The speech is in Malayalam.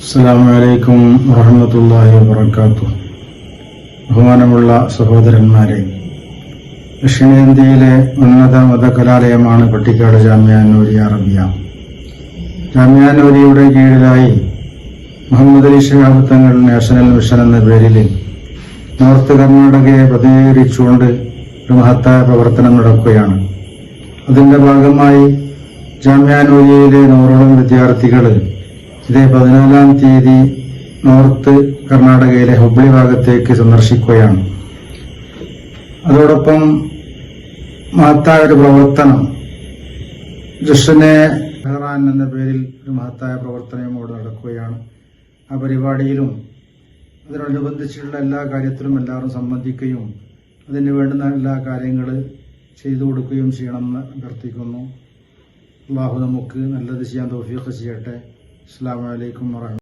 അസ്സാം വലൈക്കും വറഹമത്തല്ലാഹി വാത്തു ബഹുമാനമുള്ള സഹോദരന്മാരെ ദക്ഷിണേന്ത്യയിലെ ഉന്നത മതകലാലയമാണ് പട്ടിക്കാട് ജാമ്യാനൂരി അറബിയ. ജാമ്യാനൂരിയുടെ കീഴിലായി മുഹമ്മദ് അലി ഷിഹാബ് തങ്ങൾ നാഷണൽ മിഷൻ എന്ന പേരിൽ നോർത്ത് കർണാടകയെ പ്രതിനിധീകരിച്ചുകൊണ്ട് ഒരു മഹത്തായ പ്രവർത്തനം നടക്കുകയാണ്. അതിന്റെ ഭാഗമായി ജാമ്യാനൂരിയയിലെ നൂറോളം വിദ്യാർത്ഥികൾ ഇതേ പതിനാലാം തീയതി നോർത്ത് കർണാടകയിലെ ഹുബ്ലി ഭാഗത്തേക്ക് സന്ദർശിക്കുകയാണ്. അതോടൊപ്പം മഹത്തായ ഒരു പ്രവർത്തനം ജഷനെ മെഹ്റാൻ എന്ന പേരിൽ ഒരു മഹത്തായ പ്രവർത്തനം ഇവിടെ നടക്കുകയാണ്. ആ പരിപാടിയിലും അതിനോടനുബന്ധിച്ചുള്ള എല്ലാ കാര്യത്തിലും എല്ലാവരും സംബന്ധിക്കുകയും അതിന് വേണ്ടുന്ന എല്ലാ കാര്യങ്ങൾ ചെയ്തു കൊടുക്കുകയും ചെയ്യണമെന്ന് അഭ്യർത്ഥിക്കുന്നു. അള്ളാഹു നമുക്ക് നല്ലത് ചെയ്യാൻ തോഫിയൊക്കെ ചെയ്യട്ടെ. അസ്സാം വലൈക്കും വറഹമ